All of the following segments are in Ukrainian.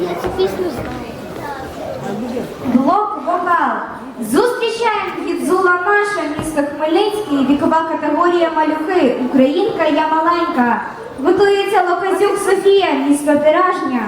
Я цю пісню знаю. Блок вокал. Зустрічаємо Гідзула Маша, місто Хмельницький, вікова категорія малюки. Українка я маленька. Готується Локазюк Софія, місто Тиражня.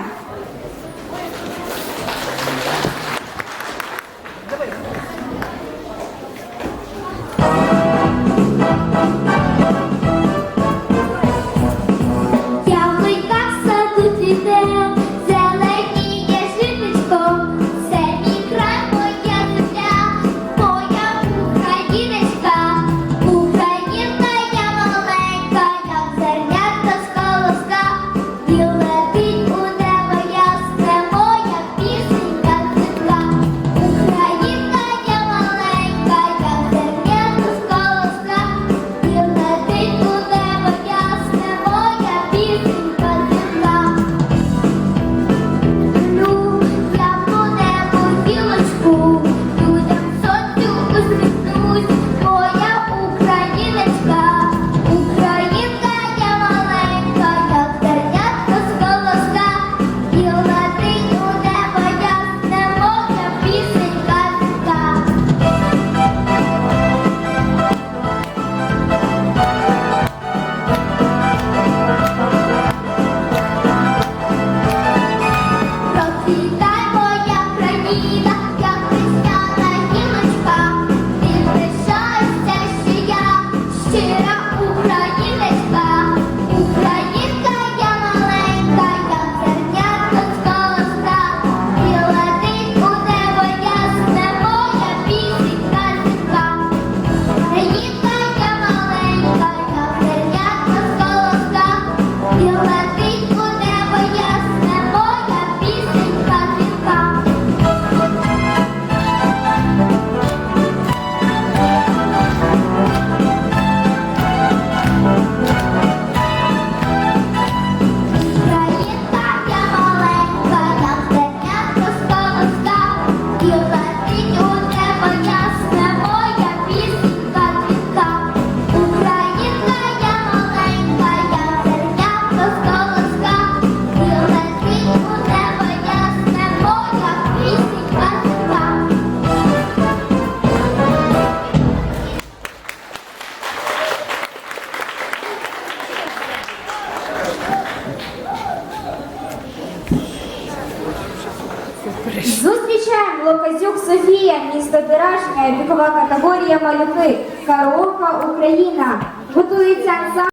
перейшли. Зустрічаємо Локазюк Софія, місто Бережня, вікова категорія малюки, караока Україна. Готується за.